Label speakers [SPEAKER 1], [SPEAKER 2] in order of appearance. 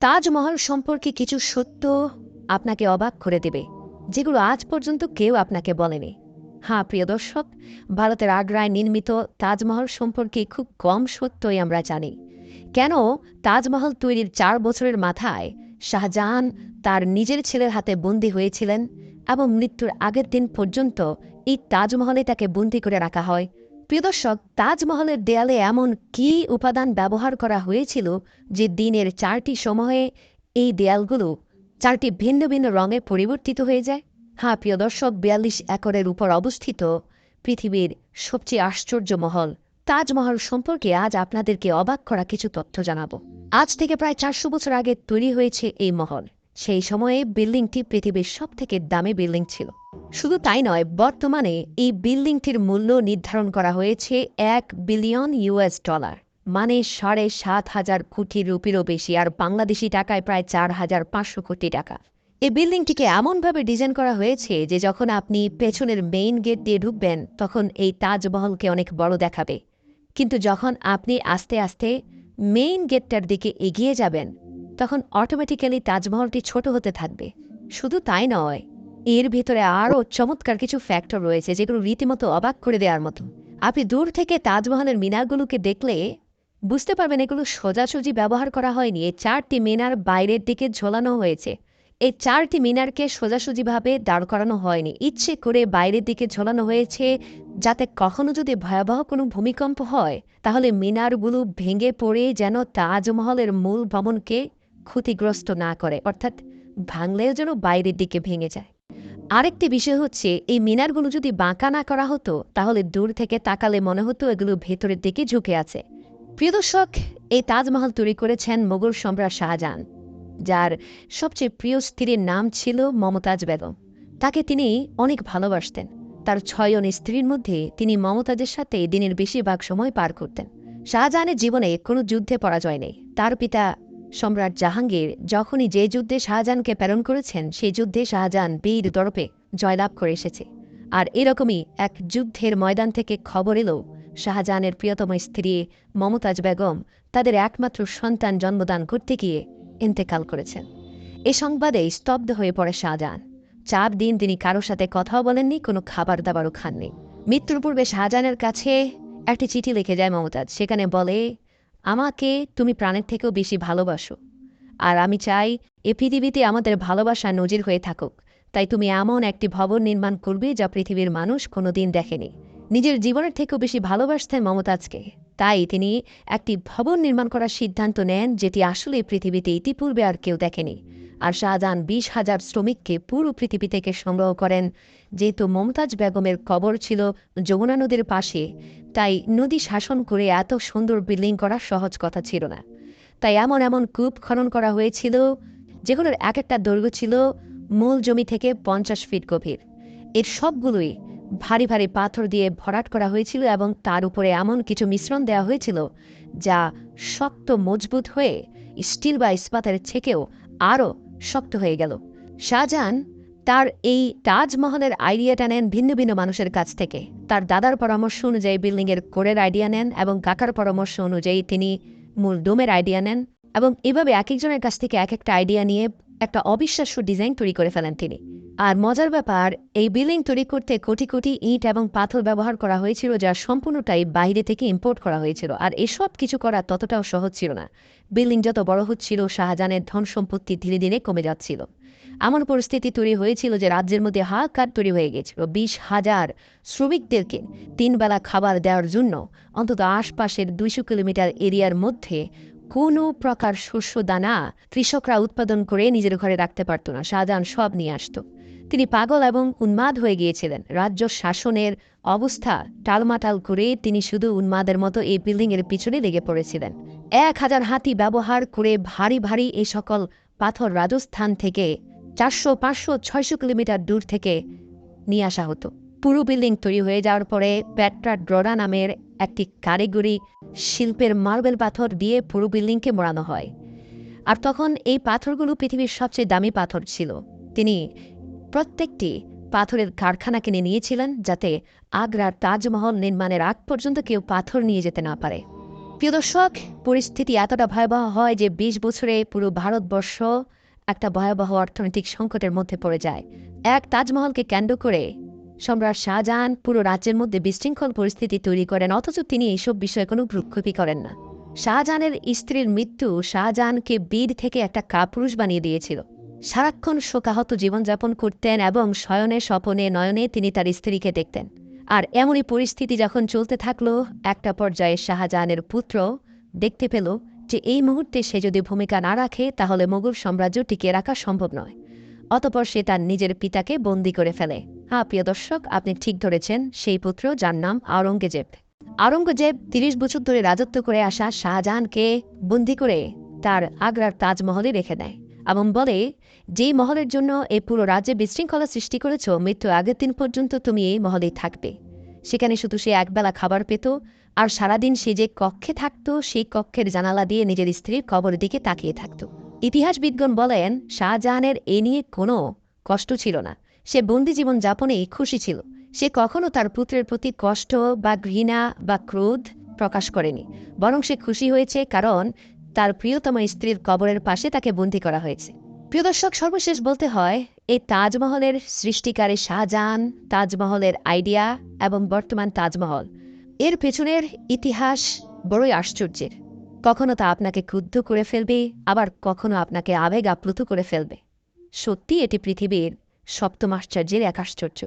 [SPEAKER 1] তাজমহল সম্পর্কে কিছু সত্য আপনাকে অবাক করে দেবে, যেগুলো আজ পর্যন্ত কেউ আপনাকে বলেনি। হ্যাঁ প্রিয় দর্শক, ভারতের আগ্রায় নির্মিত তাজমহল সম্পর্কে খুব কম সত্যই আমরা জানি। কেন তাজমহল তৈরির চার বছরের মাথায় শাহজাহান তার নিজের ছেলের হাতে বন্দী হয়েছিলেন এবং মৃত্যুর আগের দিন পর্যন্ত এই তাজমহলে তাকে বন্দী করে রাখা হয়? প্রিয় দর্শক, তাজমহলের দেয়ালে এমন কী উপাদান ব্যবহার করা হয়েছিল যে দিনের চারটি সময়ে এই দেয়ালগুলো চারটি ভিন্ন ভিন্ন রঙে পরিবর্তিত হয়ে যায়? হ্যাঁ প্রিয় দর্শক, বিয়াল্লিশ একরের উপর অবস্থিত পৃথিবীর সবচেয়ে আশ্চর্য মহল তাজমহল সম্পর্কে আজ আপনাদেরকে অবাক করা কিছু তথ্য জানাব। আজ থেকে প্রায় চারশো বছর আগে তৈরি হয়েছে এই মহল। সেই সময়ে বিল্ডিংটি পৃথিবীর সবথেকে দামি বিল্ডিং ছিল। শুধু তাই নয়, বর্তমানে এই বিল্ডিংটির মূল্য নির্ধারণ করা হয়েছে এক বিলিয়ন ইউএস ডলার মানে সাড়ে সাত হাজার কোটি রুপিরও বেশি, আর বাংলাদেশি টাকায় প্রায় চার হাজার পাঁচশো কোটি টাকা। এই বিল্ডিংটিকে এমনভাবে ডিজাইন করা হয়েছে যে যখন আপনি পেছনের মেইন গেট দিয়ে ঢুকবেন, তখন এই তাজমহলকে অনেক বড় দেখাবে। কিন্তু যখন আপনি আস্তে আস্তে মেইন গেটটার দিকে এগিয়ে যাবেন তখন অটোমেটিক্যালি তাজমহলটি ছোট হতে থাকবে। শুধু তাই নয়, এর ভিতরে আরও চমৎকার কিছু ফ্যাক্টর রয়েছে যেগুলো রীতিমতো অবাক করে দেওয়ার মতো। আপনি দূর থেকে তাজমহলের মিনারগুলোকে দেখলে বুঝতে পারবেন এগুলো সোজাসুজি ব্যবহার করা হয়নি। এই চারটি মিনার বাইরের দিকে ঝোলানো হয়েছে। এই চারটি মিনারকে সোজাসুজিভাবে দাঁড় করানো হয়নি। ইচ্ছে করে বাইরের দিকে ঝোলানো হয়েছে যাতে কখনো যদি ভয়াবহ কোনো ভূমিকম্প হয়, তাহলে মিনারগুলো ভেঙে পড়ে যেন তাজমহলের মূল ভবনকে ক্ষতিগ্রস্ত না করে, অর্থাৎ ভাঙলেও যেন বাইরের দিকে ভেঙে যায়। আরেকটি বিষয় হচ্ছে, এই মিনারগুলো যদি বাঁকা না করা হতো, তাহলে দূর থেকে তাকালে মনে হতো এগুলো ভেতরের দিকে ঝুঁকে আছে। প্রিয় দর্শক, এই তাজমহল তৈরি করেছেন মোগল সম্রাট শাহজাহান, যার সবচেয়ে প্রিয় স্ত্রীর নাম ছিল মমতাজ বেগম। তাকে তিনি অনেক ভালোবাসতেন। তার ছয়জন স্ত্রীর মধ্যে তিনি মমতাজের সাথে দিনের বেশিরভাগ সময় পার করতেন। শাহজাহানের জীবনে কোনো যুদ্ধে পরাজয় নেই। তার পিতা সম্রাট জাহাঙ্গীর যখনই যে যুদ্ধে শাহজাহানকে প্রেরণ করেছেন সেই যুদ্ধে শাহজাহান বীর দরপে জয়লাভ করে এসেছে। আর এরকমই এক যুদ্ধের ময়দান থেকে খবর এলো শাহজাহানের প্রিয়তম স্ত্রী মমতাজ বেগম, তাদের একমাত্র সন্তান জন্মদান করতে গিয়ে ইন্তেকাল করেছেন। এ সংবাদে স্তব্ধ হয়ে পড়ে শাহজাহান। চার দিন তিনি কারোর সাথে কথাও বলেননি, কোনো খাবার দাবারও খাননি। মৃত্যুর পূর্বে শাহজাহানের কাছে একটি চিঠি লিখে যায় মমতাজ। সেখানে বলে আমাকে তুমি প্রাণের থেকেও বেশি ভালোবাসো। আর আমি চাই এ পৃথিবীতে আমাদের ভালোবাসা নজির হয়ে থাকুক। তাই তুমি এমন একটি ভবন নির্মাণ করবে যা পৃথিবীর মানুষ কোনোদিন দেখেনি। নিজের জীবনের থেকেও বেশি ভালোবাসতেন মমতাজকে। তাই তিনি একটি ভবন নির্মাণ করার সিদ্ধান্ত নেন যেটি আসলে পৃথিবীতে ইতিপূর্বে আর কেউ দেখেনি। আর শাহজাহান বিশ হাজার শ্রমিককে পুরো পৃথিবী থেকে সংগ্রহ করেন। যেহেতু মমতাজ বেগমের কবর ছিল যমুনা নদীর পাশে, তাই নদী শাসন করে এত সুন্দর বিল্ডিং করা সহজ কথা ছিল না। তাই এমন এমন কূপ খনন করা হয়েছিল, যেগুলোর এক একটা দৈর্ঘ্য ছিল মূল জমি থেকে পঞ্চাশ ফিট গভীর। এর সবগুলোই ভারী ভারী পাথর দিয়ে ভরাট করা হয়েছিল এবং তার উপরে এমন কিছু মিশ্রণ দেওয়া হয়েছিল, যা শক্ত মজবুত হয়ে স্টিল বা ইস্পাতের থেকেও আরও শক্ত হয়ে গেল। শাহজাহান তার এই তাজমহলের আইডিয়াটা নেন ভিন্ন ভিন্ন মানুষের কাছ থেকে। তার দাদার পরামর্শ অনুযায়ী বিল্ডিংয়ের কোরের আইডিয়া নেন এবং কাকার পরামর্শ অনুযায়ী তিনি মূল ডোমের আইডিয়া নেন এবং এভাবে এক একজনের কাছ থেকে এক একটা আইডিয়া নিয়ে একটা অবিশ্বাস্য ডিজাইন তৈরি করে ফেলেন তিনি। আর মজার ব্যাপার, এই বিল্ডিং তৈরি করতে কোটি কোটি ইট এবং পাথর ব্যবহার করা হয়েছিল যা সম্পূর্ণটাই বাইরে থেকে ইম্পোর্ট করা হয়েছিল। আর এসব কিছু করা ততটাও সহজ ছিল না। বিল্ডিং যত বড় হচ্ছিল, শাহজাহানের ধন সম্পত্তি ধীরে ধীরে কমে যাচ্ছিল। এমন পরিস্থিতি তৈরি হয়েছিল যে রাজ্যের মধ্যে হাহাকার তৈরি হয়ে গেছিল বিশ হাজার শ্রমিকদেরকে তিনবেলা খাবার দেওয়ার জন্য অন্তত আশপাশের দুইশো কিলোমিটার এরিয়ার মধ্যে কোনো প্রকার শস্য, দানা কৃষকরা উৎপাদন করে নিজের ঘরে রাখতে পারত না। শাহজাহান সব নিয়ে আসত। তিনি পাগল এবং উন্মাদ হয়ে গিয়েছিলেন। রাজ্য শাসনের অবস্থা টালমাটাল করে তিনি শুধু উন্মাদের মতো এই বিল্ডিংয়ের পিছনে লেগে পড়েছিলেন। এক হাজার হাতি ব্যবহার করে ভারী ভারী এই সকল পাথর রাজস্থান থেকে চারশো পাঁচশো ছয়শো কিলোমিটার দূর থেকে নিয়ে আসা হতো। পুরো বিল্ডিং তৈরি হয়ে যাওয়ার পরে প্যাট্রা ড্রোডা নামের একটি কারিগরি শিল্পের মার্বেল পাথর দিয়ে পুরো বিল্ডিংকে মোড়ানো হয়। আর তখন এই পাথরগুলো পৃথিবীর সবচেয়ে দামি পাথর ছিল। তিনি প্রত্যেকটি পাথরের কারখানা কিনে নিয়েছিলেন যাতে আগ্রার তাজমহল নির্মাণের আগ পর্যন্ত কেউ পাথর নিয়ে যেতে না পারে। প্রিয় দর্শক, পরিস্থিতি এতটা ভয়াবহ হয় যে বিশ বছরে পুরো ভারতবর্ষ একটা ভয়াবহ অর্থনৈতিক সংকটের মধ্যে পড়ে যায়। এক তাজমহলকে কেন্দ্র করে সম্রাট শাহজাহান পুরো রাজ্যের মধ্যে বিশৃঙ্খল পরিস্থিতি তৈরি করেন, অথচ তিনি এইসব বিষয়ে কোনো ভ্রুক্ষেপই করেন না। শাহজাহানের স্ত্রীর মৃত্যু শাহজাহানকে বীর থেকে একটা কাপুরুষ বানিয়ে দিয়েছিল। সারাক্ষণ শোকাহত জীবনযাপন করতেন এবং শয়নে, স্বপনে, নয়নে তিনি তার স্ত্রীকে দেখতেন। আর এমনই পরিস্থিতি যখন চলতে থাকল, একটা পর্যায়ে শাহজাহানের পুত্র দেখতে পেল যে এই মুহূর্তে সে যদি ভূমিকা না রাখে, তাহলে মোগল সাম্রাজ্য টিকিয়ে রাখা সম্ভব নয়। অতপর সে তার নিজের পিতাকে বন্দি করে ফেলে। হ্যাঁ প্রিয় দর্শক, আপনি ঠিক ধরেছেন, সেই পুত্র যার নাম আওরঙ্গজেব। আওরঙ্গজেব তিরিশ বছর ধরে রাজত্ব করে আসা শাহজাহানকে বন্দি করে তার আগ্রার তাজমহলে রেখে দেয় এবং বলে যে মহলের জন্য এই পুরো রাজ্যে বিশৃঙ্খলা সৃষ্টি করেছ, মৃত্যু আগের দিন পর্যন্ত তুমি এই মহলেই থাকবে। সেখানে শুধু সে একবেলা খাবার পেত, আর সারাদিন সে যে কক্ষে থাকত, সেই কক্ষের জানালা দিয়ে নিজের স্ত্রীর কবরের দিকে তাকিয়ে থাকত। ইতিহাসবিদগণ বলেন, শাহজাহানের এ নিয়ে কোনো কষ্ট ছিল না। সে বন্দি জীবন যাপনেই খুশি ছিল। সে কখনো তার পুত্রের প্রতি কষ্ট বা ঘৃণা বা ক্রোধ প্রকাশ করেনি। বরং সে খুশি হয়েছে কারণ তার প্রিয়তম স্ত্রীর কবরের পাশে তাকে বন্দি করা হয়েছে। প্রিয় দর্শক, সর্বশেষ বলতে হয় এই তাজমহলের সৃষ্টিকারী শাহজাহান তাজমহলের আইডিয়া এবং বর্তমান তাজমহল। এর পেছনের ইতিহাস বড়ই আশ্চর্যের। কখনো তা আপনাকে ক্রুদ্ধ করে ফেলবে, আবার কখনো আপনাকে আবেগ আপ্লুত করে ফেলবে। সত্যি এটি পৃথিবীর সপ্তম আশ্চর্যের এক আশ্চর্য।